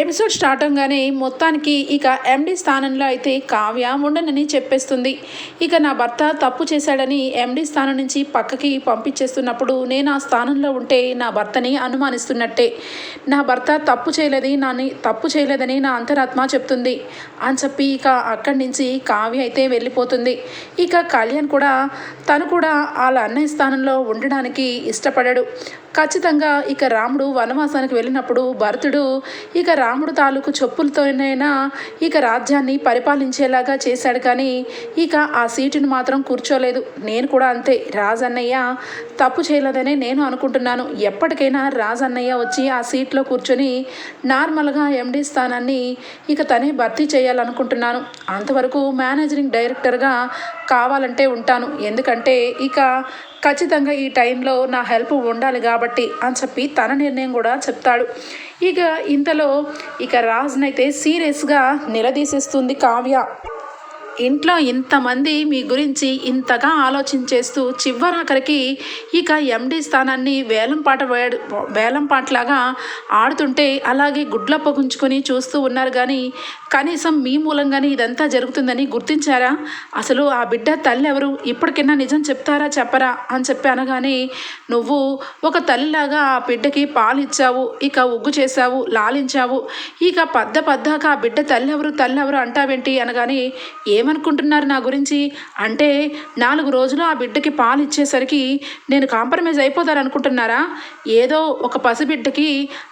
Episode start అవగానే మొత్తానికి ఇక ఎండి స్థానంలో అయితే కావ్య ఉండనని చెప్పేస్తుంది. ఇక నా భర్త తప్పు చేశాడని ఎండి స్థానం నుంచి పక్కకి పంపించేస్తున్నప్పుడు నేను ఆ స్థానంలో ఉంటే నా భర్తని అనుమానిస్తున్నట్టే. నా భర్త తప్పు చేయలేదని నా తప్పు చేయలేదని నా అంతరాత్మ చెప్తుంది. అని చెప్పి ఇక అక్కడి నుంచి కావ్య అయితే వెళ్ళిపోతుంది. ఇక కళ్యాణ్ కూడా తను కూడా వాళ్ళ అన్నయ్య స్థానంలో ఉండడానికి ఇష్టపడాడు. ఖచ్చితంగా ఇక రాముడు వనవాసానికి వెళ్ళినప్పుడు భరతుడు ఇక రాముడు తాలూకు చెప్పులతోనైనా ఇక రాజ్యాన్ని పరిపాలించేలాగా చేశాడు కానీ ఇక ఆ సీటును మాత్రం కూర్చోలేదు. నేను కూడా అంతే. రాజన్నయ్య తప్పు చేయలేదనే నేను అనుకుంటున్నాను. ఎప్పటికైనా రాజన్నయ్య వచ్చి ఆ సీట్లో కూర్చొని నార్మల్గా ఎండి స్థానాన్ని ఇక తనే భర్తీ చేయాలనుకుంటున్నాను. అంతవరకు మేనేజింగ్ డైరెక్టర్గా కావాలంటే ఉంటాను. ఎందుకంటే ఇక ఖచ్చితంగా ఈ టైంలో నా హెల్ప్ ఉండాలి కాబట్టి అని చెప్పి తన నిర్ణయం కూడా చెప్తాడు. ఇక ఇంతలో ఇక రాజ్నైతే సీరియస్గా నిలదీసేస్తుంది కావ్య. ఇంట్లో ఇంతమంది మీ గురించి ఇంతగా ఆలోచించేస్తూ చివరాఖరికి ఇక ఎండి స్థానాన్ని వేలంపాట వేడు వేలంపాటలాగా ఆడుతుంటే అలాగే గుడ్ల పొగుంచుకొని చూస్తూ ఉన్నారు కానీ కనీసం మీ మూలంగానే ఇదంతా జరుగుతుందని గుర్తించారా? అసలు ఆ బిడ్డ తల్లి ఎవరు ఇప్పటికైనా నిజం చెప్తారా చెప్పరా అని చెప్పి అనగానే నువ్వు ఒక తల్లిలాగా ఆ బిడ్డకి పాలు ఇచ్చావు ఇక ఉగ్గు చేశావు లాలించావు ఇక పద్ద పద్దాక ఆ బిడ్డ తల్లెవరు తల్లెవరు తల్లి ఎవరు అంటావేంటి? అనగానే ఏమనుకుంటున్నారు నా గురించి? అంటే నాలుగు రోజులు ఆ బిడ్డకి పాలు ఇచ్చేసరికి నేను కాంప్రమైజ్ అయిపోతారు అనుకుంటున్నారా ఏదో ఒక పసిబిడ్డకి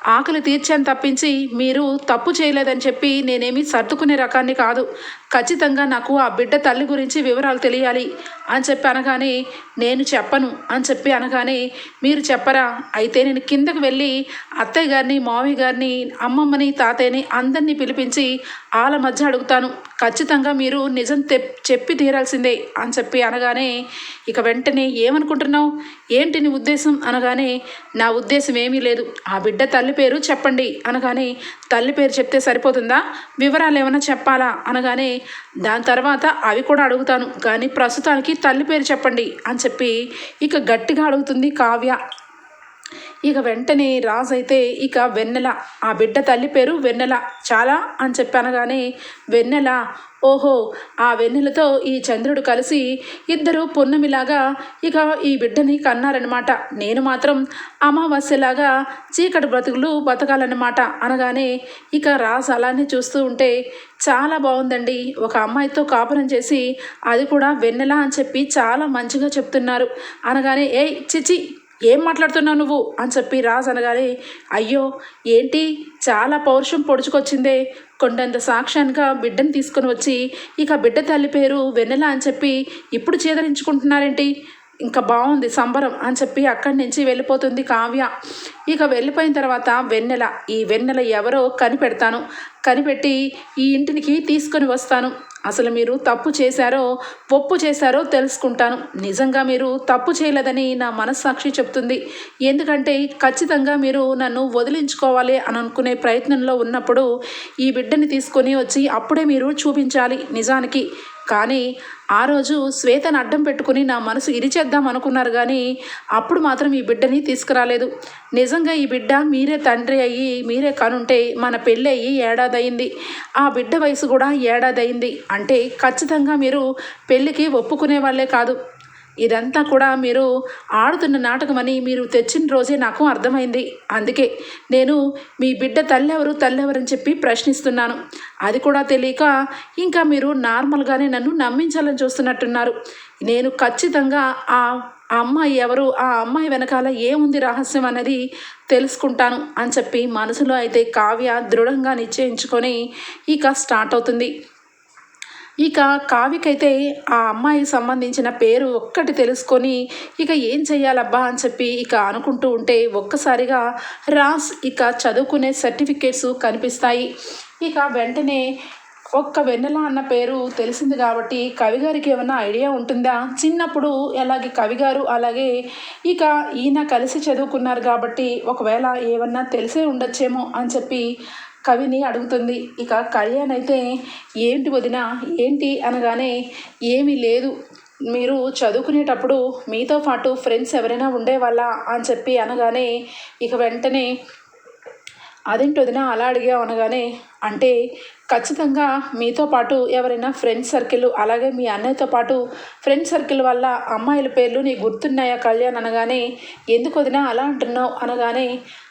ఆకలి తీర్చాను తప్పించి మీరు తప్పు చేయలేదని చెప్పి నేనేమి సర్దుకునే రకాన్ని కాదు. ఖచ్చితంగా నాకు ఆ బిడ్డ తల్లి గురించి వివరాలు తెలియాలి అని చెప్పి అనగానే నేను చెప్పను అని చెప్పి అనగానే మీరు చెప్పరా? అయితే నేను కిందకు వెళ్ళి అత్తయ్య గారిని మామయ్య గారిని అమ్మమ్మని తాతయ్యని అందరినీ పిలిపించి వాళ్ళ మధ్య అడుగుతాను. ఖచ్చితంగా మీరు నిజం తె చెప్పి తీరాల్సిందే అని చెప్పి అనగానే ఇక వెంటనే ఏమనుకుంటున్నావు? ఏంటి నీ ఉద్దేశం? అనగానే నా ఉద్దేశం ఏమీ లేదు. ఆ బిడ్డ తల్లి పేరు చెప్పండి. అనగానే తల్లి పేరు చెప్తే సరిపోతుందా? వివరాలు ఏమైనా చెప్పాలా? అనగానే దాని తర్వాత అవి కూడా అడుగుతాను. కానీ ప్రస్తుతానికి తల్లి పేరు చెప్పండి అని చెప్పి ఇక గట్టిగా అడుగుతుంది కావ్య. ఇక వెంటనే రాజు అయితే ఇక వెన్నెల ఆ బిడ్డ తల్లి పేరు వెన్నెల. చాలా అని చెప్పనగానే వెన్నెల ఓహో ఆ వెన్నెలతో ఈ చంద్రుడు కలిసి ఇద్దరు పున్నమిలాగా ఇక ఈ బిడ్డని కన్నారనమాట నేను మాత్రం అమావాస్యలాగా చీకటి బ్రతుకులు బతకాలన్నమాట అనగానే ఇక రాజు అలానే చూస్తూ ఉంటే చాలా బాగుందండి ఒక అమ్మాయితో కాపురం చేసి అది కూడా వెన్నెల అని చెప్పి చాలా మంచిగా చెప్తున్నారు అనగానే ఏయ్ చిచి ఏం మాట్లాడుతున్నావు నువ్వు? అని చెప్పి రాజు అనగానే అయ్యో ఏంటి? చాలా పౌరుషం పొడుచుకొచ్చిందే. కొండంత సాక్ష్యానికి బిడ్డను తీసుకొని వచ్చి ఇక బిడ్డ తల్లి పేరు వెన్నెల అని చెప్పి ఇప్పుడు చేదరించుకుంటున్నారేంటి? ఇంకా బాగుంది సంబరం అని చెప్పి అక్కడి నుంచి వెళ్ళిపోతుంది కావ్య. ఇక వెళ్ళిపోయిన తర్వాత వెన్నెల ఈ వెన్నెల ఎవరో కనిపెడతాను. కనిపెట్టి ఈ ఇంటికి తీసుకొని వస్తాను. అసలు మీరు తప్పు చేశారో ఒప్పు చేశారో తెలుసుకుంటాను. నిజంగా మీరు తప్పు చేయలేదని నా మనస్సాక్షి చెప్తుంది. ఎందుకంటే ఖచ్చితంగా మీరు నన్ను వదిలించుకోవాలి అని అనుకునే ప్రయత్నంలో ఉన్నప్పుడు ఈ బిడ్డని తీసుకొని వచ్చి అప్పుడే మీరు చూపించాలి నిజానికి. కానీ ఆ రోజు శ్వేతను అడ్డం పెట్టుకుని నా మనసు ఇరిచేద్దాం అనుకున్నారు కానీ అప్పుడు మాత్రం ఈ బిడ్డని తీసుకురాలేదు. నిజంగా ఈ బిడ్డ మీరే తండ్రి అయ్యి మీరే కనుంటే మన పెళ్ళి అయ్యి ఏడాది అయింది ఆ బిడ్డ వయసు కూడా ఏడాది అయింది అంటే ఖచ్చితంగా మీరు పెళ్ళికి ఒప్పుకునే వాళ్ళే కాదు. ఇదంతా కూడా మీరు ఆడుతున్న నాటకమని మీరు తెచ్చిన రోజే నాకు అర్థమైంది. అందుకే నేను మీ బిడ్డ తల్లెవరు తల్లెవరని చెప్పి ప్రశ్నిస్తున్నాను. అది కూడా తెలియక ఇంకా మీరు నార్మల్గానే నన్ను నమ్మించాలని చూస్తున్నట్టున్నారు. నేను ఖచ్చితంగా ఆ ఆ అమ్మాయి ఎవరు ఆ అమ్మాయి వెనకాల ఏముంది రహస్యం అనేది తెలుసుకుంటాను అని చెప్పి మనసులో అయితే కావ్య దృఢంగా నిశ్చయించుకొని ఇక స్టార్ట్ అవుతుంది. ఇక కావికైతే ఆ అమ్మాయికి సంబంధించిన పేరు ఒక్కటి తెలుసుకొని ఇక ఏం చెయ్యాలబ్బా అని చెప్పి ఇక అనుకుంటూ ఉంటే ఒక్కసారిగా రాస్ ఇక చదువుకునే సర్టిఫికేట్స్ కనిపిస్తాయి. ఇక వెంటనే ఒక్క వెన్నెల అన్న పేరు తెలిసింది కాబట్టి కవిగారికి ఏమైనా ఐడియా ఉంటుందా? చిన్నప్పుడు అలాగే కవిగారు అలాగే ఇక ఈయన కలిసి చదువుకున్నారు కాబట్టి ఒకవేళ ఏమన్నా తెలిసే ఉండొచ్చేమో అని చెప్పి కవిని అడుగుతుంది. ఇక కళ్యాణ్ అయితే ఏంటి వదిన ఏంటి? అనగానే ఏమీ లేదు. మీరు చదువుకునేటప్పుడు మీతో పాటు ఫ్రెండ్స్ ఎవరైనా ఉండేవాళ్ళ? అని చెప్పి అనగానే ఇక వెంటనే అదేంటి వదిన అలా అడిగావు? అనగానే అంటే ఖచ్చితంగా మీతో పాటు ఎవరైనా ఫ్రెండ్ సర్కిల్ అలాగే మీ అన్నయ్యతో పాటు ఫ్రెండ్ సర్కిల్ వల్ల అమ్మాయిల పేర్లు నీకు గుర్తున్నాయా కళ్యాణ్? అనగానే ఎందుకు వదిన అలా అంటున్నావు? అనగానే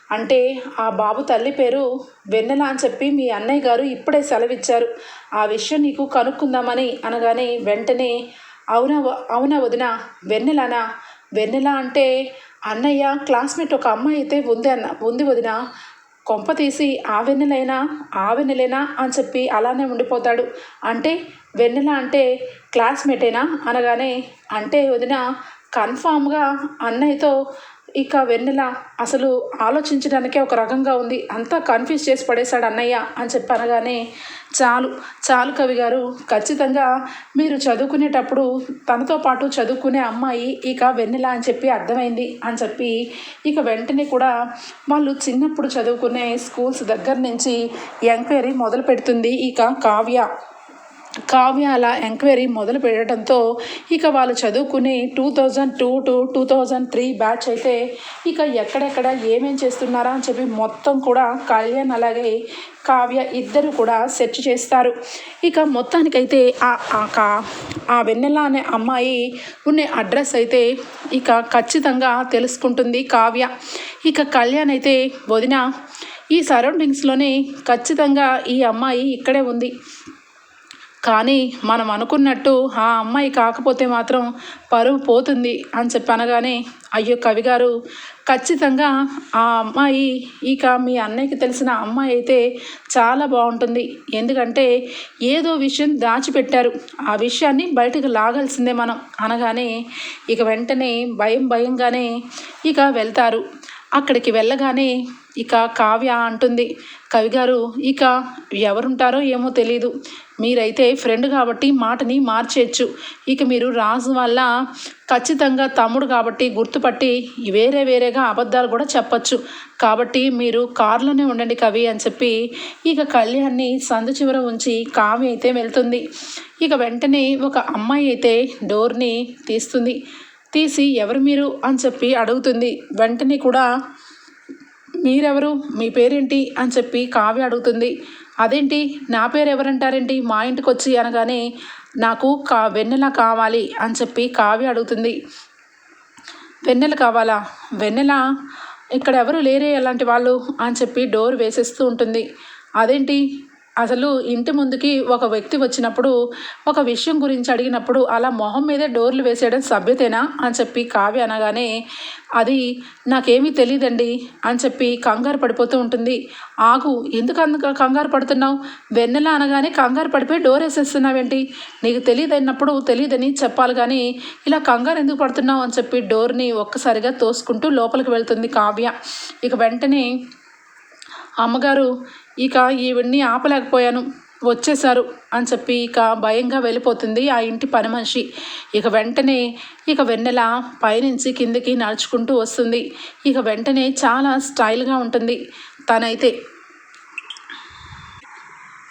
అంటే ఆ బాబు తల్లి పేరు వెన్నెల అని చెప్పి మీ అన్నయ్య గారు ఇప్పుడే సెలవిచ్చారు. ఆ విషయం నీకు కనుక్కుందామని అనగానే వెంటనే అవునా అవునా వదిన? వెన్నెలనా? వెన్నెల అంటే అన్నయ్య క్లాస్మేట్ ఒక అమ్మాయి అయితే ఉంది అన్న ఉంది వదిన. కొంప తీసి ఆ వెన్నెలైనా ఆ వెన్నెలేనా అని చెప్పి అలానే ఉండిపోతాడు. అంటే వెన్నెల అంటే క్లాస్మేటేనా? అనగానే అంటే వదిన కన్ఫామ్గా అన్నయ్యతో ఇక వెన్నెల అసలు ఆలోచించడానికే ఒక రకంగా ఉంది. అంతా కన్ఫ్యూజ్ చేసి పడేశాడు అన్నయ్య అని చెప్పి అనగానే చాలు చాలు కవి గారు. ఖచ్చితంగా మీరు చదువుకునేటప్పుడు తనతో పాటు చదువుకునే అమ్మాయి ఇక వెన్నెల అని చెప్పి అర్థమైంది అని చెప్పి ఇక వెంటనే కూడా వాళ్ళు చిన్నప్పుడు చదువుకునే స్కూల్స్ దగ్గర నుంచి ఎంక్వైరీ మొదలు పెడుతుంది ఇక కావ్య. కావ్య అలా ఎంక్వైరీ మొదలు పెట్టడంతో ఇక వాళ్ళు చదువుకుని two thousand two to two thousand three batch అయితే ఇక ఎక్కడెక్కడ ఏమేం చేస్తున్నారా అని చెప్పి మొత్తం కూడా కళ్యాణ్ అలాగే కావ్య ఇద్దరు కూడా సెర్చ్ చేస్తారు. ఇక మొత్తానికైతే ఆ ఆ కా- ఆ వెన్నెల అనే అమ్మాయి ఉన్న అడ్రస్ అయితే ఇక ఖచ్చితంగా తెలుసుకుంటుంది కావ్య. ఇక కళ్యాణ్ అయితే వదిన ఈ సరౌండింగ్స్లోనే ఖచ్చితంగా ఈ అమ్మాయి ఇక్కడే ఉంది. కానీ మనం అనుకున్నట్టు ఆ అమ్మాయి కాకపోతే మాత్రం పరువు పోతుంది అని చెప్పి అనగానే అయ్యో కవి గారు ఖచ్చితంగా ఆ అమ్మాయి ఇక మీ అన్నయ్యకి తెలిసిన అమ్మాయి అయితే చాలా బాగుంటుంది. ఎందుకంటే ఏదో విషయం దాచిపెట్టారు. ఆ విషయాన్ని బయటకు లాగాల్సిందే మనం. అనగానే ఇక వెంటనే భయం భయంగానే ఇక వెళ్తారు. అక్కడికి వెళ్ళగానే ఇక కావ్య అంటుంది కవి గారు ఇక ఎవరుంటారో ఏమో తెలియదు మీరైతే ఫ్రెండ్ కాబట్టి మాటని మార్చేయచ్చు. ఇక మీరు రాజు వల్ల ఖచ్చితంగా తమ్ముడు కాబట్టి గుర్తుపట్టి వేరే వేరేగా అబద్ధాలు కూడా చెప్పచ్చు. కాబట్టి మీరు కారులోనే ఉండండి కవి అని చెప్పి ఇక కళ్యాణ్ని సందు చివర ఉంచి కావ్య అయితే వెళ్తుంది. ఇక వెంటనే ఒక అమ్మాయి అయితే డోర్ని తీస్తుంది. తీసి ఎవరు మీరు అని చెప్పి అడుగుతుంది. వెంటనే కూడా మీరెవరు? మీ పేరేంటి? అని చెప్పి కావ్య అడుగుతుంది. అదేంటి? నా పేరు ఎవరంటారేంటి? మా ఇంటికి వచ్చి అనగానే నాకు కా వెన్నెల కావాలి అని చెప్పి కావ్య అడుగుతుంది. వెన్నెల కావాలా? వెన్నెల? ఇక్కడ ఎవరు లేరే అలాంటి వాళ్ళు? అని చెప్పి డోర్ వేసేస్తూ ఉంటుంది. అదేంటి? అసలు ఇంటి ముందుకి ఒక వ్యక్తి వచ్చినప్పుడు ఒక విషయం గురించి అడిగినప్పుడు అలా మొహం మీదే డోర్లు వేసేయడం సభ్యతేనా అని చెప్పి కావ్య అనగానే అది నాకేమీ తెలియదండి అని చెప్పి కంగారు పడిపోతూ ఉంటుంది. ఆగు ఎందుకు అంత కంగారు పడుతున్నావు? వెన్నెల అనగానే కంగారు పడిపోయి డోర్ వేసేస్తున్నావేంటి? నీకు తెలియదన్నప్పుడు తెలియదని చెప్పాలి కానీ ఇలా కంగారు ఎందుకు పడుతున్నావు అని చెప్పి డోర్ని ఒక్కసారిగా తోసుకుంటూ లోపలికి వెళ్తుంది కావ్య. ఇక వెంటనే అమ్మగారు ఇక ఈవిడ్ని ఆపలేకపోయాను. వచ్చేశారు అని చెప్పి ఇక భయంగా వెళ్ళిపోతుంది ఆ ఇంటి పని మనిషి. ఇక వెంటనే ఇక వెన్నెల పైనుంచి కిందకి నడుచుకుంటూ వస్తుంది. ఇక వెంటనే చాలా స్టైల్గా ఉంటుంది తనైతే.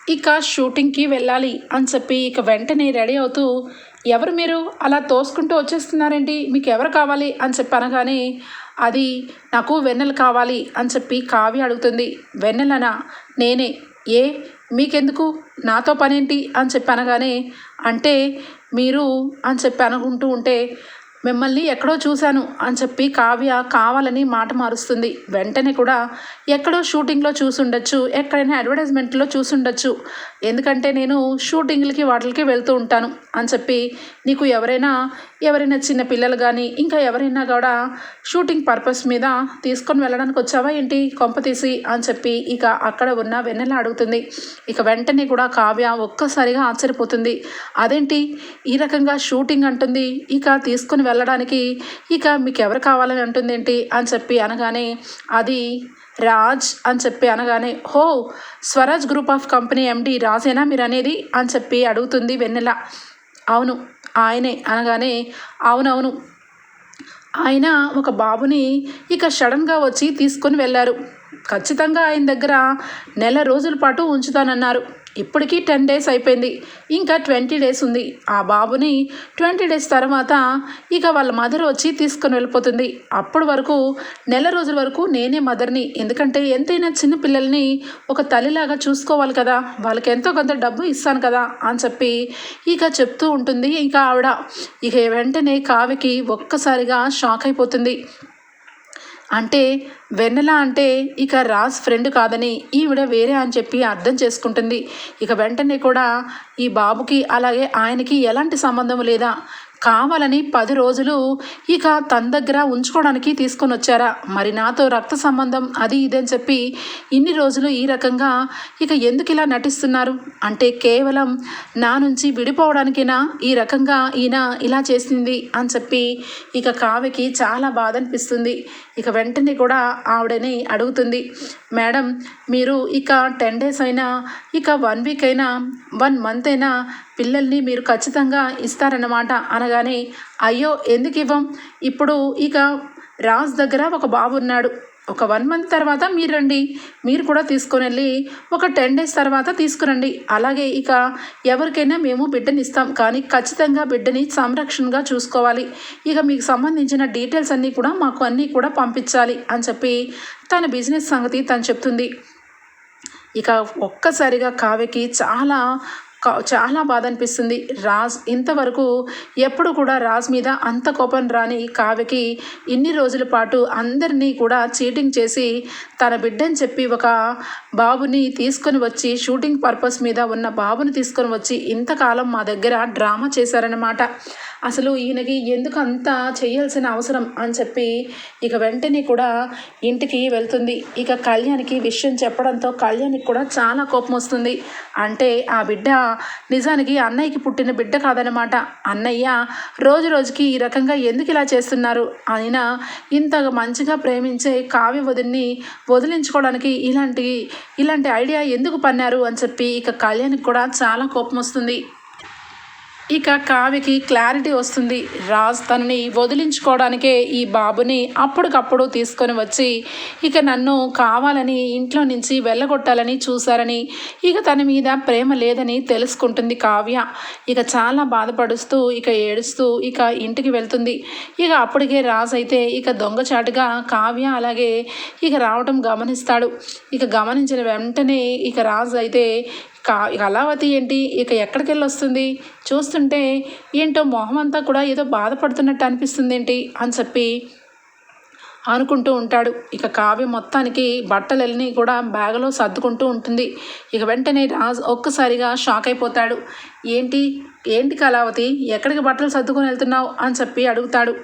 ఇక షూటింగ్కి వెళ్ళాలి అని చెప్పి ఇక వెంటనే రెడీ అవుతూ ఎవరు మీరు? అలా తోసుకుంటూ వచ్చేస్తున్నారేంటి? మీకు ఎవరు కావాలి? అని చెప్పి అనగానే అది నాకు వెన్నెల కావాలి అని చెప్పి కావ్య అడుగుతుంది. వెన్నెలనా? నేనే. ఏ? మీకెందుకు? నాతో పనేంటి? అని చెప్పి అనగానే అంటే మీరు అని చెప్పి అనుకుంటూ ఉంటే మిమ్మల్ని ఎక్కడో చూశాను అని చెప్పి కావ్య కావాలని మాట మారుస్తుంది. వెంటనే కూడా ఎక్కడో షూటింగ్లో చూసుండొచ్చు ఎక్కడైనా అడ్వర్టైజ్మెంట్లో చూసుండొచ్చు. ఎందుకంటే నేను షూటింగ్లకి వాటికి వెళ్తూ ఉంటాను అని చెప్పి నీకు ఎవరైనా ఎవరైనా చిన్న పిల్లలు కానీ ఇంకా ఎవరైనా కూడా షూటింగ్ పర్పస్ మీద తీసుకొని వెళ్ళడానికి వచ్చావా ఏంటి కొంప తీసి అని చెప్పి ఇక అక్కడ ఉన్న వెన్నెల అడుగుతుంది. ఇక వెంటనే కూడా కావ్య ఒక్కసారిగా ఆశ్చర్యపోతుంది. అదేంటి ఈ రకంగా షూటింగ్ అంటుంది? ఇక తీసుకొని వెళ్ళడానికి ఇక మీకు ఎవరు కావాలని అంటుందేంటి అని చెప్పి అనగానే అది రాజ్ అని చెప్పి అనగానే హో Swaraj group of company MD రాజేనా మీరు అనేది అని చెప్పి అడుగుతుంది వెన్నెల. అవును ఆయనే అనగానే అవునవును. ఆయన ఒక బాబుని ఇక సడన్గా వచ్చి తీసుకొని వెళ్ళారు. ఖచ్చితంగా ఆయన దగ్గర నెల రోజుల పాటు ఉంచుతానన్నారు. ఇప్పటికీ టెన్ డేస్ అయిపోయింది. ఇంకా ట్వంటీ డేస్ ఉంది. ఆ బాబుని ట్వంటీ డేస్ తర్వాత ఇక వాళ్ళ మదర్ వచ్చి తీసుకొని వెళ్ళిపోతుంది. అప్పటి వరకు నెల రోజుల వరకు నేనే మదర్ని. ఎందుకంటే ఎంతైనా చిన్న పిల్లల్ని ఒక తల్లిలాగా చూసుకోవాలి కదా. వాళ్ళకి ఎంతో కొంత డబ్బు ఇస్తాను కదా అని చెప్పి ఇక చెప్తూ ఉంటుంది. ఇంకా ఆవిడ ఇక వెంటనే కావికి ఒక్కసారిగా షాక్ అయిపోతుంది. అంటే వెన్నెల అంటే ఇక రాజ్ ఫ్రెండ్ కాదని ఈవిడ వేరే అని చెప్పి అర్థం చేసుకుంటుంది. ఇక వెంటనే కూడా ఈ బాబుకి అలాగే ఆయనకి ఎలాంటి సంబంధం లేదా? కావాలని పది రోజులు ఇక తన దగ్గర ఉంచుకోవడానికి తీసుకొని వచ్చారా? మరి నాతో రక్త సంబంధం అది ఇదని చెప్పి ఇన్ని రోజులు ఈ రకంగా ఇక ఎందుకు ఇలా నటిస్తున్నారు? అంటే కేవలం నా నుంచి విడిపోవడానికైనా? ఈ రకంగా ఈయన ఇలా చేసింది అని చెప్పి ఇక కావ్యకి చాలా బాధ అనిపిస్తుంది. ఇక వెంటనే కూడా ఆవిడని అడుగుతుంది. మేడం మీరు ఇక టెన్ డేస్ అయినా ఇక వన్ వీక్ అయినా వన్ మంత్ అయినా పిల్లల్ని మీరు ఖచ్చితంగా ఇస్తారన్నమాట అనగానే అయ్యో ఎందుకు ఇవ్వం? ఇప్పుడు ఇక రాజ్ దగ్గర ఒక బాబు ఉన్నాడు. ఒక వన్ మంత్ తర్వాత మీరు రండి. మీరు కూడా తీసుకొని వెళ్ళి ఒక టెన్ డేస్ తర్వాత తీసుకురండి. అలాగే ఇక ఎవరికైనా మేము బిడ్డని ఇస్తాం. కానీ ఖచ్చితంగా బిడ్డని సంరక్షణగా చూసుకోవాలి. ఇక మీకు సంబంధించిన డీటెయిల్స్ అన్నీ కూడా మాకు అన్నీ కూడా పంపించాలి అని చెప్పి తన బిజినెస్ సంగతి తను చెప్తుంది. ఇక ఒక్కసారిగా కావ్యకి చాలా చాలా బాధ అనిపిస్తుంది రాజ్ ఇంతవరకు ఎప్పుడు కూడా రాజ్ మీద అంత కోపం రాని కావ్యకి ఇన్ని రోజుల పాటు అందరినీ కూడా చీటింగ్ చేసి తన బిడ్డని చెప్పి ఒక బాబుని తీసుకొని వచ్చి షూటింగ్ పర్పస్ మీద ఉన్న బాబుని తీసుకొని వచ్చి ఇంతకాలం మా దగ్గర డ్రామా చేశారన్నమాట. అసలు ఈయనకి ఎందుకు అంత చేయాల్సిన అవసరం అని చెప్పి ఇక వెంటనే కూడా ఇంటికి వెళ్తుంది. ఇక కళ్యాణ్కి విషయం చెప్పడంతో కళ్యాణ్కి కూడా చాలా కోపం వస్తుంది. అంటే ఆ బిడ్డ నిజానికి అన్నయ్యకి పుట్టిన బిడ్డ కాదనమాట అన్నయ్య రోజు రోజుకి ఈ రకంగా ఎందుకు ఇలా చేస్తున్నారు? ఆయన ఇంత మంచిగా ప్రేమించే కావ్య వదిన్ని వదిలించుకోవడానికి ఇలాంటి ఇలాంటి ఐడియా ఎందుకు పన్నారు? అని చెప్పి ఇక కళ్యాణ్కి కూడా చాలా కోపం వస్తుంది. ఇక కావికి క్లారిటీ వస్తుంది. రాజ్ తనని వదిలించుకోవడానికే ఈ బాబుని అప్పటికప్పుడు తీసుకొని వచ్చి ఇక నన్ను కావాలని ఇంట్లో నుంచి వెళ్ళగొట్టాలని చూశారని ఇక తన మీద ప్రేమ లేదని తెలుసుకుంటుంది కావ్య. ఇక చాలా బాధపడుస్తూ ఇక ఏడుస్తూ ఇక ఇంటికి వెళ్తుంది. ఇక అప్పటికే రాజ్ అయితే ఇక దొంగచాటుగా కావ్య అలాగే ఇక రావటం గమనిస్తాడు. ఇక గమనించిన వెంటనే ఇక రాజ్ అయితే కా కళావతి ఏంటి? ఇక ఎక్కడికి వెళ్ళి వస్తుంది చూస్తుంటే ఏంటో మొహం అంతా కూడా ఏదో బాధపడుతున్నట్టు అనిపిస్తుంది ఏంటి అని చెప్పి అనుకుంటూ ఉంటాడు. ఇక కావ్య మొత్తానికి బట్టలన్నీ కూడా బ్యాగులో సర్దుకుంటూ ఉంటుంది. ఇక వెంటనే రాజ్ ఒక్కసారిగా షాక్ అయిపోతాడు. ఏంటి? ఏంటి కళావతి? ఎక్కడికి బట్టలు సర్దుకొని వెళ్తున్నావు? అని చెప్పి అడుగుతాడు.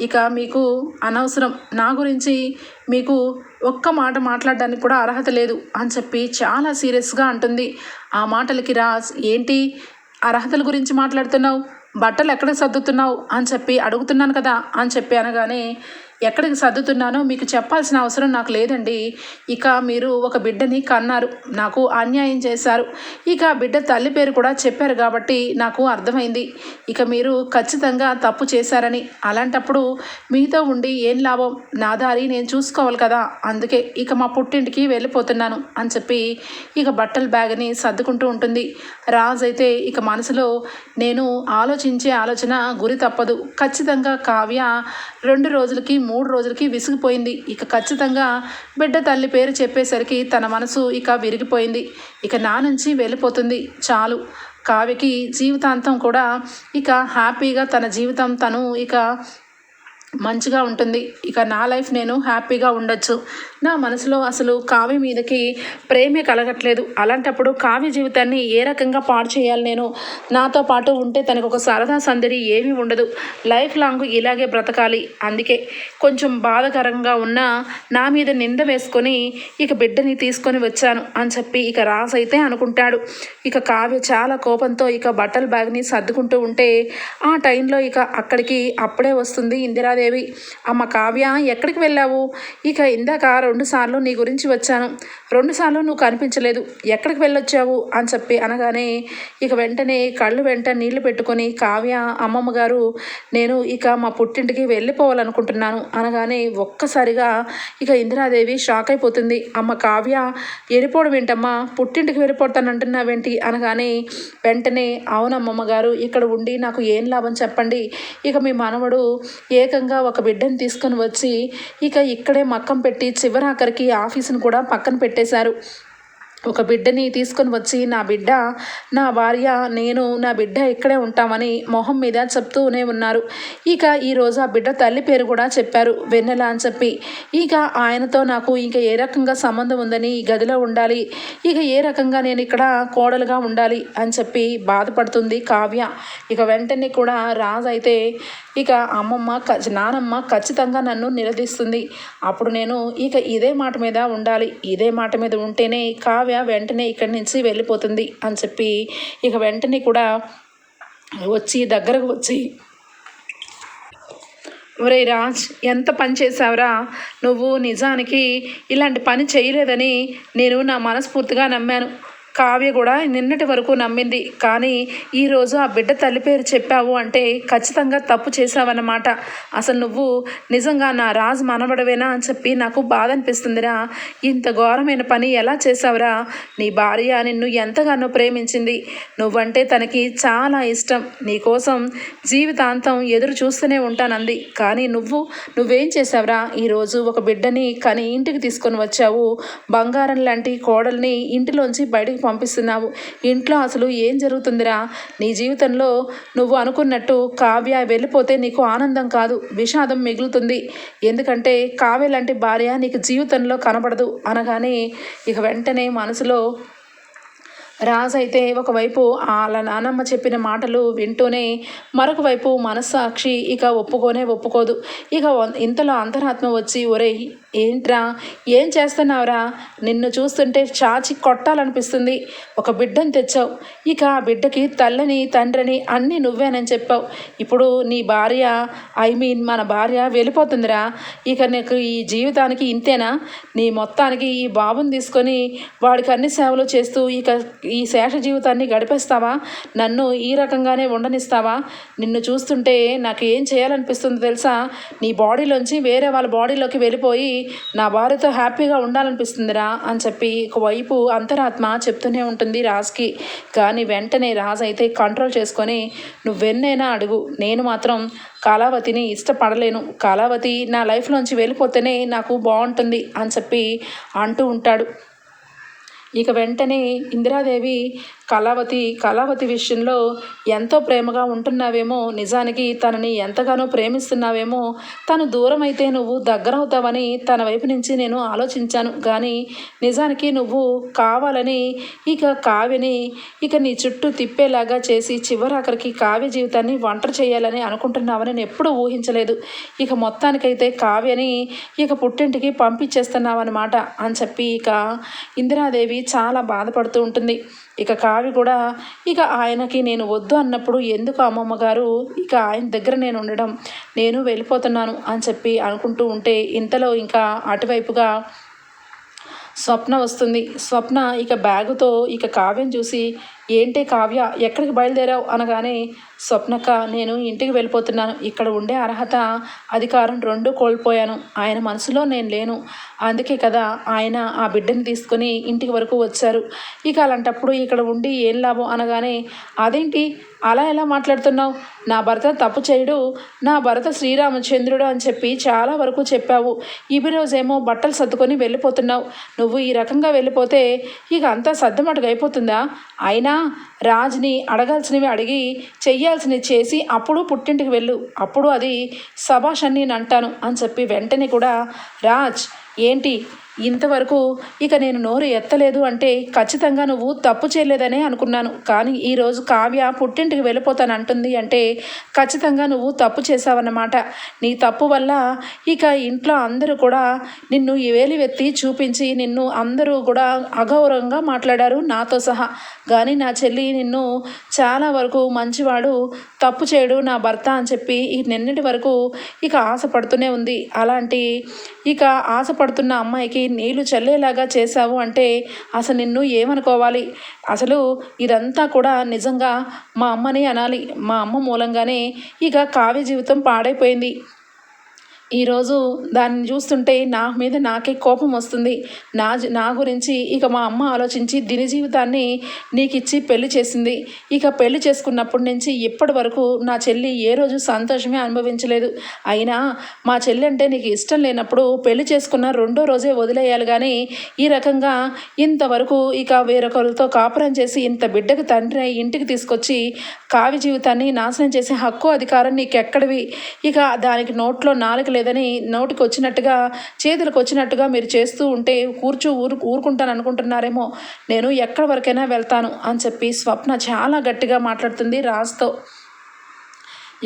ఇక మీకు అనవసరం. నా గురించి మీకు ఒక్క మాట మాట్లాడడానికి కూడా అర్హత లేదు అని చెప్పి చాలా సీరియస్గా అంటుంది. ఆ మాటలకి రాజ్ ఏంటి? అర్హతల గురించి మాట్లాడుతున్నావు? బట్టలు ఎక్కడ సర్దుతున్నావు? అని చెప్పి అడుగుతున్నాను కదా అని చెప్పి అనగానే ఎక్కడికి సర్దుతున్నానో మీకు చెప్పాల్సిన అవసరం నాకు లేదండి. ఇక మీరు ఒక బిడ్డని కన్నారు. నాకు అన్యాయం చేశారు. ఇక బిడ్డ తల్లి పేరు కూడా చెప్పారు కాబట్టి నాకు అర్థమైంది. ఇక మీరు ఖచ్చితంగా తప్పు చేశారని. అలాంటప్పుడు మీతో ఉండి ఏం లాభం? నా దారి నేను చూసుకోవాలి కదా. అందుకే ఇక మా పుట్టింటికి వెళ్ళిపోతున్నాను అని చెప్పి ఇక బట్టల బ్యాగ్ని సర్దుకుంటూ ఉంటుంది. రాజ్ అయితే ఇక మనసులో నేను ఆలోచించే ఆలోచన గురి తప్పదు. ఖచ్చితంగా కావ్య రెండు రోజులకి మూడు రోజులకి విసిగిపోయింది. ఇక ఖచ్చితంగా బిడ్డ తల్లి పేరు చెప్పేసరికి తన మనసు ఇక విరిగిపోయింది. ఇక నా నుంచి వెళ్ళిపోతుంది. చాలు. కావ్యకి జీవితాంతం కూడా ఇక హ్యాపీగా తన జీవితం తను ఇక మంచిగా ఉంటుంది. ఇక నా లైఫ్ నేను హ్యాపీగా ఉండొచ్చు. నా మనసులో అసలు కావ్య మీదకి ప్రేమే కలగట్లేదు. అలాంటప్పుడు కావ్య జీవితాన్ని ఏ రకంగా పాడు చేయాలి నేను? నాతో పాటు ఉంటే తనకు ఒక సరదా సందడి ఏమీ ఉండదు. లైఫ్ లాంగ్ ఇలాగే బ్రతకాలి. అందుకే కొంచెం బాధకరంగా ఉన్న నా మీద నింద వేసుకొని ఇక బిడ్డని తీసుకొని వచ్చాను అని చెప్పి ఇక రాజ్ అయితే అనుకుంటాడు. ఇక కావ్య చాలా కోపంతో ఇక బట్టల బ్యాగ్ని సర్దుకుంటూ ఉంటే ఆ టైంలో ఇక అక్కడికి అప్పుడే వస్తుంది ఇందిరాదేవి ఇందిరాదేవి. అమ్మ కావ్య ఎక్కడికి వెళ్ళావు? ఇక ఇందాక రెండుసార్లు నీ గురించి వచ్చాను. రెండుసార్లు నువ్వు కనిపించలేదు. ఎక్కడికి వెళ్ళొచ్చావు? అని చెప్పి అనగానే ఇక వెంటనే కళ్ళు వెంట నీళ్ళు పెట్టుకొని కావ్య అమ్మమ్మ గారు నేను ఇక మా పుట్టింటికి వెళ్ళిపోవాలనుకుంటున్నాను. అనగానే ఒక్కసారిగా ఇక ఇందిరాదేవి షాక్ అయిపోతుంది. అమ్మ కావ్య వెళ్ళిపోవడం ఏంటమ్మా? పుట్టింటికి వెళ్ళిపోతానంటున్నావేంటి? అనగానే వెంటనే అవునమ్మమ్మ గారు ఇక్కడ ఉండి నాకు ఏం లాభం చెప్పండి. ఇక మీ మనవడు ఏకంగా ఒక బిడ్డను తీసుకొని వచ్చి ఇక ఇక్కడే మక్కం పెట్టి చివరాఖరికి ఆఫీసును కూడా పక్కన పెట్టేశారు. ఒక బిడ్డని తీసుకొని వచ్చి నా బిడ్డ నా భార్య నేను నా బిడ్డ ఇక్కడే ఉంటామని మొహం మీద చెప్తూనే ఉన్నారు. ఇక ఈరోజు ఆ బిడ్డ తల్లి పేరు కూడా చెప్పారు వెన్నెల అని చెప్పి. ఇక ఆయనతో నాకు ఇక ఏ రకంగా సంబంధం ఉందని ఈ గదిలో ఉండాలి. ఇక ఏ రకంగా నేను ఇక్కడ కోడలుగా ఉండాలి అని చెప్పి బాధపడుతుంది కావ్య. ఇక వెంటనే కూడా రాజు అయితే ఇక అమ్మమ్మ క- నానమ్మ ఖచ్చితంగా నన్ను నిలదీస్తుంది. అప్పుడు నేను ఇక ఇదే మాట మీద ఉండాలి. ఇదే మాట మీద ఉంటేనే కావ్య వెంటనే ఇక్కడి నుంచి వెళ్ళిపోతుంది అని చెప్పి ఇక వెంటనే కూడా వచ్చి దగ్గరకు వచ్చి ఒరే రాజ్ ఎంత పని చేసావురా నువ్వు నిజానికి ఇలాంటి పని చేయలేదని నేను నా మనస్ఫూర్తిగా నమ్మాను. కావ్య కూడా నిన్నటి వరకు నమ్మింది. కానీ ఈరోజు ఆ బిడ్డ తల్లి పేరు చెప్పావు అంటే ఖచ్చితంగా తప్పు చేశావన్నమాట. అసలు నువ్వు నిజంగా నా రాజు మనవడవేనా అని చెప్పి నాకు బాధ అనిపిస్తుందిరా. ఇంత ఘోరమైన పని ఎలా చేసావురా నీ భార్య నిన్ను ఎంతగానో ప్రేమించింది. నువ్వంటే తనకి చాలా ఇష్టం. నీకోసం జీవితాంతం ఎదురు చూస్తూనే ఉంటానంది. కానీ నువ్వు నువ్వేం చేసావురా ఈరోజు ఒక బిడ్డని కని ఇంటికి తీసుకొని వచ్చావు. బంగారం లాంటి కోడల్ని ఇంటిలోంచి బయటకు పంపిస్తున్నావు. ఇంట్లో అసలు ఏం జరుగుతుందిరా? నీ జీవితంలో నువ్వు అనుకున్నట్టు కావ్య వెళ్ళిపోతే నీకు ఆనందం కాదు విషాదం మిగులుతుంది. ఎందుకంటే కావ్య లాంటి భార్య నీకు జీవితంలో కనబడదు అనగానే ఇక వెంటనే మనసులో రాజు అయితే ఒకవైపు వాళ్ళ నానమ్మ చెప్పిన మాటలు వింటూనే మరొక వైపు మనస్సాక్షి ఇక ఒప్పుకోనే ఒప్పుకోదు. ఇక ఇంతలో అంతరాత్మ వచ్చి ఒరేయ్ ఏంట్రా? ఏం చేస్తున్నావురా? నిన్ను చూస్తుంటే చాచి కొట్టాలనిపిస్తుంది. ఒక బిడ్డను తెచ్చావు. ఇక ఆ బిడ్డకి తల్లిని తండ్రిని అన్నీ నువ్వేనని చెప్పావు. ఇప్పుడు నీ భార్య ఐ మీన్ మన భార్య వెళ్ళిపోతుందిరా. ఇక నీకు ఈ జీవితానికి ఇంతేనా? నీ మొత్తానికి ఈ బాబుని తీసుకొని వాడికి అన్ని సేవలు చేస్తూ ఇక ఈ శేష జీవితాన్ని గడిపేస్తావా? నన్ను ఈ రకంగానే ఉండనిస్తావా? నిన్ను చూస్తుంటే నాకు ఏం చేయాలనిపిస్తుంది తెలుసా? నీ బాడీలోంచి వేరే వాళ్ళ బాడీలోకి వెళ్ళిపోయి నా వారితో హ్యాపీగా ఉండాలనిపిస్తుందిరా అని చెప్పి ఒకవైపు అంతరాత్మ చెప్తూనే ఉంటుంది రాజ్కి. కానీ వెంటనే రాజ్ అయితే కంట్రోల్ చేసుకొని నువ్వెన్నైనా అడుగు. నేను మాత్రం కళావతిని ఇష్టపడలేను. కళావతి నా లైఫ్లోంచి వెళ్ళిపోతేనే నాకు బాగుంటుంది అని చెప్పి అంటూ ఉంటాడు. ఇక వెంటనే ఇందిరాదేవి కళావతి కళావతి విషయంలో ఎంతో ప్రేమగా ఉంటున్నావేమో నిజానికి తనని ఎంతగానో ప్రేమిస్తున్నావేమో తను దూరం అయితే నువ్వు దగ్గరవుతావని తన వైపు నుంచి నేను ఆలోచించాను. కానీ నిజానికి నువ్వు కావాలని ఇక కావ్యని ఇక నీ చుట్టూ తిప్పేలాగా చేసి చివరాఖరికి కావ్య జీవితాన్ని ఒంటరి చేయాలని అనుకుంటున్నావని నేను ఎప్పుడూ ఊహించలేదు. ఇక మొత్తానికైతే కావ్యని ఇక పుట్టింటికి పంపించేస్తున్నావన్నమాట అని చెప్పి ఇక ఇందిరాదేవి చాలా బాధపడుతూ ఉంటుంది. ఇక కా కావి కూడా ఇక ఆయనకి నేను వద్దు అన్నప్పుడు ఎందుకు అమ్మమ్మ గారు ఇక ఆయన దగ్గర నేను ఉండడం నేను వెళ్ళిపోతున్నాను అని చెప్పి అనుకుంటూ ఉంటే ఇంతలో ఇంకా అటువైపుగా స్వప్న వస్తుంది. స్వప్న ఇక బ్యాగుతో ఇక కావ్యం చూసి ఏంటి కావ్య ఎక్కడికి బయలుదేరావు అనగానే స్వప్నక్క నేను ఇంటికి వెళ్ళిపోతున్నాను. ఇక్కడ ఉండే అర్హత అధికారం రెండు కోల్పోయాను. ఆయన మనసులో నేను లేను. అందుకే కదా ఆయన ఆ బిడ్డని తీసుకొని ఇంటికి వరకు వచ్చారు. ఇక అలాంటప్పుడు ఇక్కడ ఉండి ఏం లాభం అనగానే అదేంటి? అలా ఎలా మాట్లాడుతున్నావు? నా భర్త తప్పు చేయడు. నా భర్త శ్రీరామచంద్రుడు అని చెప్పి చాలా వరకు చెప్పావు. ఈ రోజేమో బట్టలు సర్దుకొని వెళ్ళిపోతున్నావు. నువ్వు ఈ రకంగా వెళ్ళిపోతే ఇక అంతా సర్దుమటుగా అయిపోతుందా? అయినా రాజ్ని అడగాల్సినవి అడిగి చెయ్యాల్సినవి చేసి అప్పుడు పుట్టింటికి వెళ్ళు. అప్పుడు అది సభాష్ అని నేను అంటాను అని చెప్పి వెంటనే కూడా రాజ్ ఏంటి? ఇంతవరకు ఇక నేను నోరు ఎత్తలేదు అంటే ఖచ్చితంగా నువ్వు తప్పు చేయలేదనే అనుకున్నాను. కానీ ఈరోజు కావ్య పుట్టింటికి వెళ్ళిపోతాను అంటుంది అంటే ఖచ్చితంగా నువ్వు తప్పు చేసావన్నమాట నీ తప్పు వల్ల ఇక ఇంట్లో అందరూ కూడా నిన్ను వేలివెత్తి చూపించి నిన్ను అందరూ కూడా అగౌరవంగా మాట్లాడారు నాతో సహా. కానీ నా చెల్లి నిన్ను చాలా వరకు మంచివాడు తప్పు చేయడు నా భర్త అని చెప్పి ఈ నిన్నటి వరకు ఇక ఆశపడుతూనే ఉంది. అలాంటి ఇక ఆశపడుతున్న అమ్మాయికి నీళ్ళు చల్లేలాగా చేశావు అంటే అసలు నిన్ను ఏమనుకోవాలి? అసలు ఇదంతా కూడా నిజంగా మా అమ్మని అనాలి. మా అమ్మ మూలంగానే ఇక కావ్య జీవితం పాడైపోయింది. ఈరోజు దాన్ని చూస్తుంటే నా మీద నాకే కోపం వస్తుంది. నా నా గురించి ఇక మా అమ్మ ఆలోచించి దిని జీవితాన్ని నీకు ఇచ్చి పెళ్ళి చేసింది. ఇక పెళ్ళి చేసుకున్నప్పటి నుంచి ఇప్పటి వరకు నా చెల్లి ఏ రోజు సంతోషమే అనుభవించలేదు. అయినా మా చెల్లి అంటే నీకు ఇష్టం లేనప్పుడు పెళ్ళి చేసుకున్న రెండో రోజే వదిలేయాలి కానీ ఈ రకంగా ఇంతవరకు ఇక వేరొకరితో కాపురం చేసి ఇంత బిడ్డకు తండ్రి ఇంటికి తీసుకొచ్చి కావి జీవితాన్ని నాశనం చేసే హక్కు అధికారం నీకెక్కడివి? ఇక దానికి నోట్లో నాలుగు లేదని నోటికి వచ్చినట్టుగా చేతులకు వచ్చినట్టుగా మీరు చేస్తూ ఉంటే కూర్చో ఊరు ఊరుకుంటాను అనుకుంటున్నారేమో. నేను ఎక్కడ వరకైనా వెళ్తాను అని చెప్పి స్వప్న చాలా గట్టిగా మాట్లాడుతుంది రాజ్తో.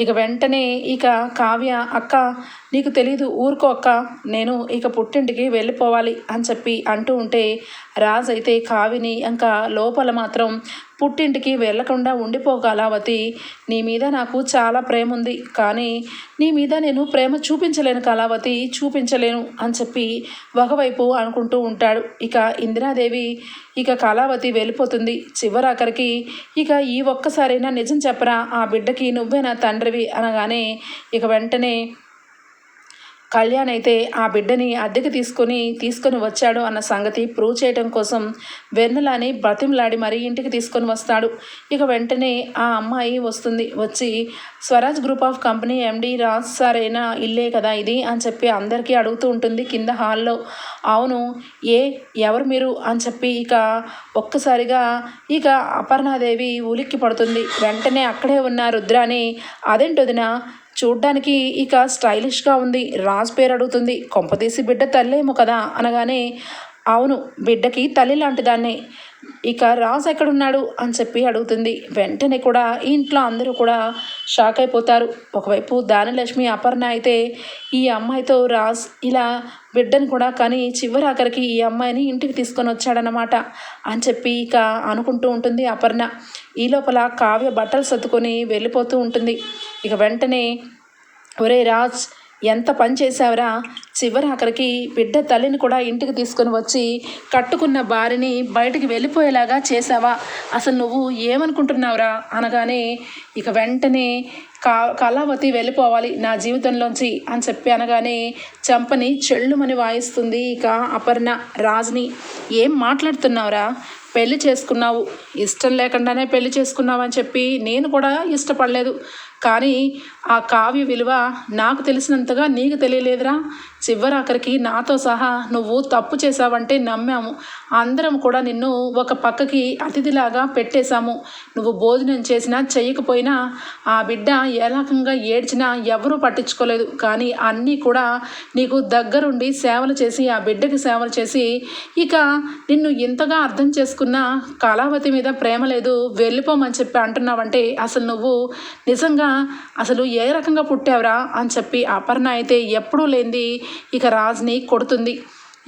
ఇక వెంటనే ఇక కావ్య అక్క నీకు తెలీదు ఊరుకో అక్క నేను ఇక పుట్టింటికి వెళ్ళిపోవాలి అని చెప్పి అంటూ ఉంటే రాజ్ అయితే కావిని ఇంకా లోపల మాత్రం పుట్టింటికి వెళ్ళకుండా ఉండిపో కళావతి నీ మీద నాకు చాలా ప్రేమ ఉంది కానీ నీ మీద నేను ప్రేమ చూపించలేను కళావతి చూపించలేను అని చెప్పి ఒకవైపు అనుకుంటూ ఉంటాడు. ఇక ఇందిరాదేవి ఇక కళావతి వెళ్ళిపోతుంది. చివరాఖరికి ఇక ఈ ఒక్కసారైనా నిజం చెప్పరా? ఆ బిడ్డకి నువ్వే నా తండ్రివి అనగానే ఇక వెంటనే కళ్యాణ్ అయితే ఆ బిడ్డని అద్దెకి తీసుకొని తీసుకొని వచ్చాడు అన్న సంగతి ప్రూవ్ చేయడం కోసం వెన్నెలని బ్రతిమలాడి మరీ ఇంటికి తీసుకొని వస్తాడు. ఇక వెంటనే ఆ అమ్మాయి వస్తుంది. వచ్చి Swaraj group of company MD Raj సారేనా ఇల్లే కదా ఇది? అని చెప్పి అందరికీ అడుగుతూ ఉంటుంది కింద హాల్లో. అవును ఏ ఎవరు మీరు? అని చెప్పి ఇక ఒక్కసారిగా ఇక అపర్ణాదేవి ఉలిక్కి పడుతుంది. వెంటనే అక్కడే ఉన్న రుద్రాని అదేంటొదినా చూడ్డానికి ఇక స్టైలిష్గా ఉంది. రాజ్ పేరు అడుగుతుంది. కొంపదీసి బిడ్డ తల్లేమో కదా అనగానే అవును బిడ్డకి తల్లి లాంటి దాన్నే. ఇక రాజ్ ఎక్కడున్నాడు అని చెప్పి అడుగుతుంది. వెంటనే కూడా ఈ ఇంట్లో అందరూ కూడా షాక్ అయిపోతారు. ఒకవైపు దానలక్ష్మి అపర్ణ అయితే ఈ అమ్మాయితో రాజ్ ఇలా బిడ్డను కూడా కానీ చివరి ఆఖరికి ఈ అమ్మాయిని ఇంటికి తీసుకొని వచ్చాడనమాట అని చెప్పి ఇక అనుకుంటూ ఉంటుంది అపర్ణ. ఈ లోపల కావ్య బట్టలు సర్దుకొని వెళ్ళిపోతూ ఉంటుంది. ఇక వెంటనే ఒరే రాజ్ ఎంత పని చేశావురా? చివరి ఆఖరికి బిడ్డ తల్లిని కూడా ఇంటికి తీసుకొని వచ్చి కట్టుకున్న భార్యని బయటికి వెళ్ళిపోయేలాగా చేసావా అసలు నువ్వు ఏమనుకుంటున్నావురా? అనగానే ఇక వెంటనే కా కళావతి వెళ్ళిపోవాలి నా జీవితంలోంచి అని చెప్పి అనగానే చంపని చెల్లుమని వాయిస్తుంది ఇక అపర్ణ రాజ్ని. ఏం మాట్లాడుతున్నావురా? పెళ్ళి చేసుకున్నావు. ఇష్టం లేకుండానే పెళ్ళి చేసుకున్నావు అని చెప్పి నేను కూడా ఇష్టపడలేదు. కానీ ఆ కావ్య విలువ నాకు తెలిసినంతగా నీకు తెలియలేదురా. చివరాఖరికి నాతో సహా నువ్వు తప్పు చేశావంటే నమ్మాము. అందరం కూడా నిన్ను ఒక పక్కకి అతిథిలాగా పెట్టేశాము. నువ్వు భోజనం చేసినా చేయకపోయినా ఆ బిడ్డ ఏ రకంగా ఏడ్చినా ఎవరూ పట్టించుకోలేదు. కానీ అన్నీ కూడా నీకు దగ్గరుండి సేవలు చేసి ఆ బిడ్డకి సేవలు చేసి ఇక నిన్ను ఇంతగా అర్థం చేసుకున్న కళావతి మీద ప్రేమ లేదు వెళ్ళిపోమని చెప్పి అంటున్నావంటే అసలు నువ్వు నిజంగా అసలు ఏ రకంగా పుట్టావురా అని చెప్పి అపర్ణ అయితే ఎప్పుడూ లేనిది ఇక రాజ్ని కొడుతుంది.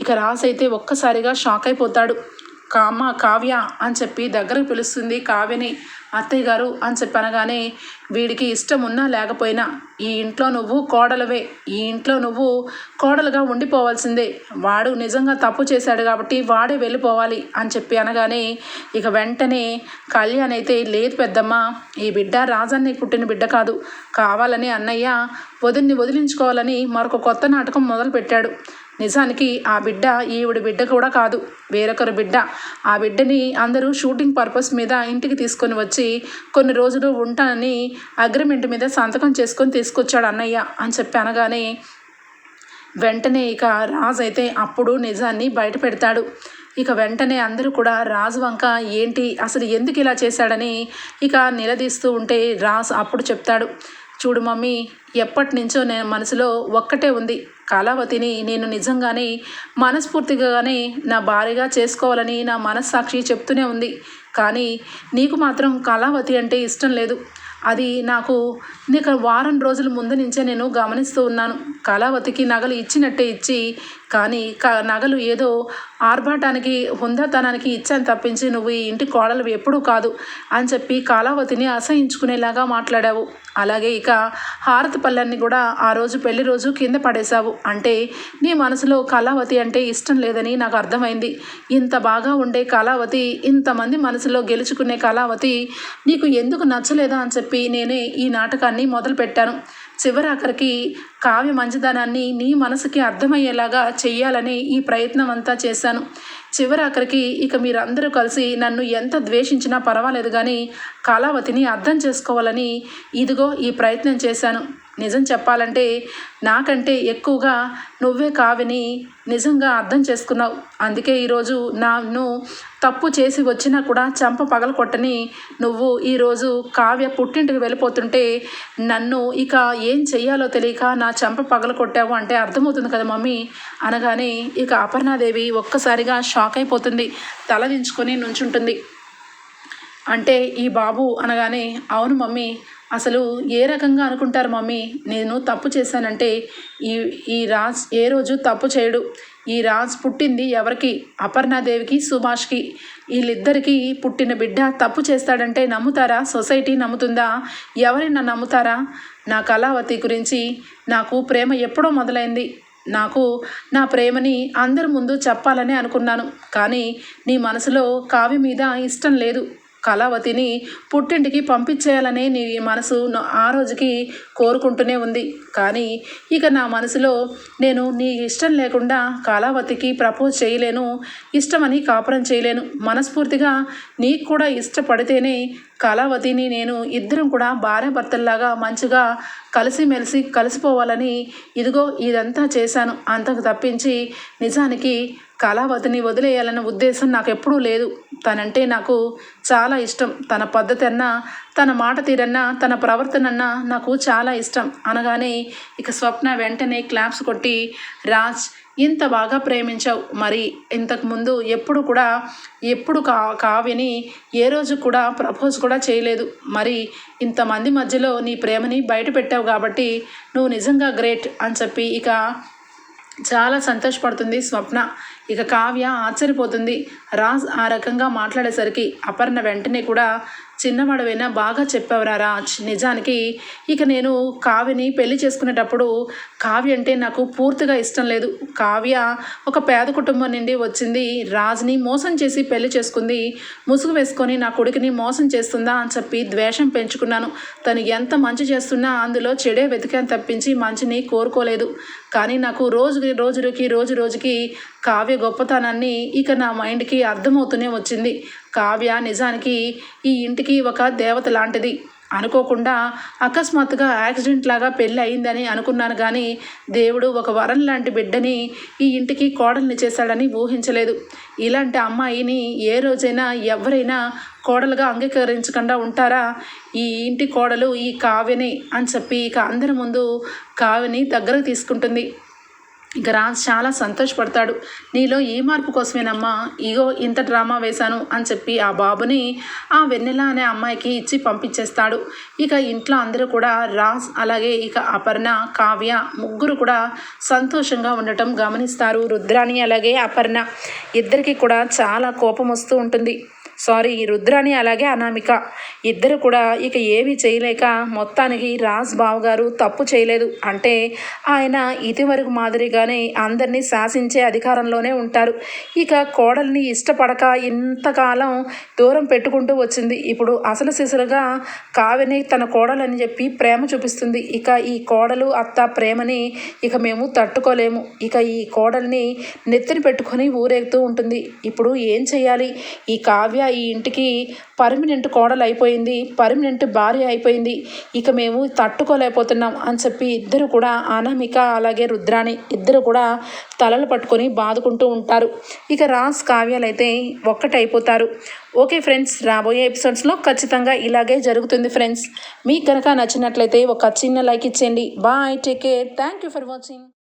ఇక రాజ్ అయితే ఒక్కసారిగా షాక్ అయిపోతాడు. కామ కావ్య అని చెప్పి దగ్గరకు పిలుస్తుంది కావ్యని. అత్తయ్య గారు అని చెప్పి అనగానే వీడికి ఇష్టం ఉన్నా లేకపోయినా ఈ ఇంట్లో నువ్వు కోడలవే ఈ ఇంట్లో నువ్వు కోడలుగా ఉండిపోవాల్సిందే. వాడు నిజంగా తప్పు చేశాడు కాబట్టి వాడే వెళ్ళిపోవాలి అని చెప్పి అనగానే ఇక వెంటనే కళ్యాణ్ అయితే లేదు పెద్దమ్మ ఈ బిడ్డ రాజాన్ని పుట్టిన బిడ్డ కాదు. కావాలని అన్నయ్య వదిన్ని వదిలించుకోవాలని మరొక కొత్త నాటకం మొదలుపెట్టాడు. నిజానికి ఆ బిడ్డ ఈవిడ బిడ్డ కూడా కాదు. వేరొకరు బిడ్డ. ఆ బిడ్డని అందరూ షూటింగ్ పర్పస్ మీద ఇంటికి తీసుకొని వచ్చి కొన్ని రోజులు ఉంటానని అగ్రిమెంట్ మీద సంతకం చేసుకొని తీసుకొచ్చాడు అన్నయ్య అని చెప్పి అనగానే వెంటనే ఇక రాజు అయితే అప్పుడు నిజాన్ని బయట పెడతాడు. ఇక వెంటనే అందరూ కూడా రాజు వంక ఏంటి? అసలు ఎందుకు ఇలా చేశాడని? ఇక నిలదీస్తూ ఉంటే రాజు అప్పుడు చెప్తాడు చూడు మమ్మీ ఎప్పటి నుంచో నేను మనసులో ఒక్కటే ఉంది. కళావతిని నేను నిజంగానే మనస్ఫూర్తిగానే నా భార్యగా చేసుకోవాలని నా మనస్సాక్షి చెప్తూనే ఉంది. కానీ నీకు మాత్రం కళావతి అంటే ఇష్టం లేదు. అది నాకు నీకు వారం రోజుల ముందు నుంచే నేను గమనిస్తూ ఉన్నాను. కళావతికి నగలు ఇచ్చినట్టే ఇచ్చి కానీ క నగలు ఏదో ఆర్భాటానికి హుందాతనానికి ఇచ్చాను తప్పించి నువ్వు ఈ ఇంటి కోడలు ఎప్పుడూ కాదు అని చెప్పి కళావతిని అసహించుకునేలాగా మాట్లాడావు. అలాగే ఇక హారతి పళ్ళన్ని కూడా ఆ రోజు పెళ్ళి రోజు కింద పడేశావు. అంటే నీ మనసులో కళావతి అంటే ఇష్టం లేదని నాకు అర్థమైంది. ఇంత బాగా ఉండే కళావతి ఇంతమంది మనసులో గెలుచుకునే కళావతి నీకు ఎందుకు నచ్చలేదా అని చెప్పి నేనే ఈ నాటకాన్ని మొదలుపెట్టాను. చివరాఖరికి కావ్య మంచిదనాన్ని నీ మనసుకి అర్థమయ్యేలాగా చెయ్యాలని ఈ ప్రయత్నం అంతా చేశాను. చివరాఖరికి ఇక మీరందరూ కలిసి నన్ను ఎంత ద్వేషించినా పర్వాలేదు కానీ కళావతిని అర్థం చేసుకోవాలని ఇదిగో ఈ ప్రయత్నం చేశాను. నిజం చెప్పాలంటే నాకంటే ఎక్కువగా నువ్వే కావిని నిజంగా అర్థం చేసుకున్నావు. అందుకే ఈరోజు నన్ను తప్పు చేసి వచ్చినా కూడా చంప పగల కొట్టని నువ్వు ఈరోజు కావ్య పుట్టింటికి వెళ్ళిపోతుంటే నన్ను ఇక ఏం చెయ్యాలో తెలియక నా చంప పగల కొట్టావు అంటే అర్థమవుతుంది కదా మమ్మీ అనగానే ఇక అపర్ణాదేవి ఒక్కసారిగా షాక్ అయిపోతుంది. తల దించుకొని నుంచుంటుంది. అంటే ఈ బాబు అనగానే అవును మమ్మీ అసలు ఏ రకంగా అనుకుంటారు మమ్మీ? నేను తప్పు చేశానంటే ఈ ఈ రాజ్ ఏ రోజు తప్పు చేయడు. ఈ రాజ్ పుట్టింది ఎవరికి? అపర్ణాదేవికి సుభాష్కి. వీళ్ళిద్దరికీ పుట్టిన బిడ్డ తప్పు చేస్తాడంటే నమ్ముతారా? సొసైటీ నమ్ముతుందా? ఎవరైనా నమ్ముతారా? నా కళావతి గురించి నాకు ప్రేమ ఎప్పుడో మొదలైంది. నాకు నా ప్రేమని అందరి ముందు చెప్పాలని అనుకున్నాను. కానీ నీ మనసులో కావి మీద ఇష్టం లేదు. కళావతిని పుట్టింటికి పంపించేయాలనే నీ మనసు ఆ రోజుకి కోరుకుంటూనే ఉంది. కానీ ఇక నా మనసులో నేను నీ ఇష్టం లేకుండా కళావతికి ప్రపోజ్ చేయలేను ఇష్టమని కాపురం చేయలేను. మనస్ఫూర్తిగా నీకు కూడా ఇష్టపడితేనే కళావతిని నేను ఇద్దరం కూడా భార్యాభర్తల్లాగా మంచిగా కలిసిమెలిసి కలిసిపోవాలని ఇదిగో ఇదంతా చేశాను. అంతకు తప్పించి నిజానికి కళావతిని వదిలేయాలన్న ఉద్దేశం నాకు ఎప్పుడూ లేదు. తనంటే నాకు చాలా ఇష్టం. తన పద్ధతి అన్నా తన మాట తీరన్నా తన ప్రవర్తన అన్నా నాకు చాలా ఇష్టం. అనగానే ఇక స్వప్న వెంటనే క్లాప్స్ కొట్టి రాజ్ ఇంత బాగా ప్రేమించావు. మరి ఇంతకుముందు ఎప్పుడు కూడా ఎప్పుడు కా కావ్యని ఏ రోజు కూడా ప్రపోజ్ కూడా చేయలేదు. మరి ఇంతమంది మధ్యలో నీ ప్రేమని బయట పెట్టావు కాబట్టి నువ్వు నిజంగా గ్రేట్ అని చెప్పి ఇక చాలా సంతోషపడుతుంది స్వప్న. ఇక కావ్య ఆశ్చర్యపోతుంది. రాజ్ ఆ రకంగా మాట్లాడేసరికి అపర్ణ వెంటనే కూడా చిన్నవాడవైనా బాగా చెప్పావురా నిజానికి ఇక నేను కావ్యని పెళ్ళి చేసుకునేటప్పుడు కావ్య అంటే నాకు పూర్తిగా ఇష్టం లేదు. కావ్య ఒక పేద కుటుంబం నుండి వచ్చింది. రాజుని మోసం చేసి పెళ్ళి చేసుకుంది. ముసుగు వేసుకొని నా కొడుకుని మోసం చేస్తుందా అని చెప్పి ద్వేషం పెంచుకున్నాను. తను ఎంత మంచి చేస్తున్నా అందులో చెడే వెతికాను తప్పించి మంచిని కోరుకోలేదు. కానీ నాకు రోజు రోజుకి రోజు రోజుకి కావ్య గొప్పతనాన్ని ఇక నా మైండ్కి అర్థమవుతూనే వచ్చింది. కావ్య నిజానికి ఈ ఇంటికి ఒక దేవత లాంటిది. అనుకోకుండా అకస్మాత్తుగా యాక్సిడెంట్ లాగా పెళ్ళి అయిందని అనుకున్నాను కానీ దేవుడు ఒక వరం లాంటి బిడ్డని ఈ ఇంటికి కోడల్ని చేశాడని ఊహించలేదు. ఇలాంటి అమ్మాయిని ఏ రోజైనా ఎవరైనా కోడలుగా అంగీకరించకుండా ఉంటారా? ఈ ఇంటి కోడలు ఈ కావ్యని అని చెప్పి ఇక అందరి ముందు కావ్యని దగ్గరకు తీసుకుంటుంది. ఇక రాజ్ చాలా సంతోషపడతాడు. నీలో ఈ మార్పు కోసమేనమ్మా? ఇగో ఇంత డ్రామా వేశాను అని చెప్పి ఆ బాబుని ఆ వెన్నెల అనే అమ్మాయికి ఇచ్చి పంపించేస్తాడు. ఇక ఇంట్లో అందరూ కూడా రాజ్ అలాగే ఇక అపర్ణ కావ్య ముగ్గురు కూడా సంతోషంగా ఉండటం గమనిస్తారు. రుద్రాణి అలాగే అపర్ణ. ఇద్దరికి కూడా చాలా కోపం వస్తూ ఉంటుంది. సారీ రుద్రాని అలాగే అనామిక. ఇద్దరు కూడా ఇక ఏమీ చేయలేక మొత్తానికి రాజ్ బావు గారు తప్పు చేయలేదు. అంటే ఆయన ఇదివరకు మాదిరిగానే అందరినీ శాసించే అధికారంలోనే ఉంటారు. ఇక కోడల్ని ఇష్టపడక ఇంతకాలం దూరం పెట్టుకుంటూ వచ్చింది. ఇప్పుడు అసలు సిసలుగా కావిని తన కోడలని చెప్పి ప్రేమ చూపిస్తుంది. ఇక ఈ కోడలు అత్త ప్రేమని ఇక మేము తట్టుకోలేము. ఇక ఈ కోడల్ని నెత్తిని పెట్టుకొని ఊరేగుతూ ఉంటుంది. ఇప్పుడు ఏం చేయాలి? ఈ కావ్య ఈ ఇంటికి పర్మనెంట్ కోడలు అయిపోయింది పర్మనెంట్ భార్య అయిపోయింది. ఇక మేము తట్టుకోలేకపోతున్నాం అని చెప్పి ఇద్దరు కూడా అనామిక అలాగే రుద్రాణి ఇద్దరు కూడా తలలు పట్టుకొని బాదుకుంటూ ఉంటారు. ఇక రాస్ కావ్యాలు అయితే ఒక్కటైపోతారు. ఓకే ఫ్రెండ్స్ రాబోయే ఎపిసోడ్స్లో ఖచ్చితంగా ఇలాగే జరుగుతుంది ఫ్రెండ్స్. మీకు కనుక నచ్చినట్లయితే ఒక చిన్న లైక్ ఇచ్చేయండి. Bye take care. Thank you for watching.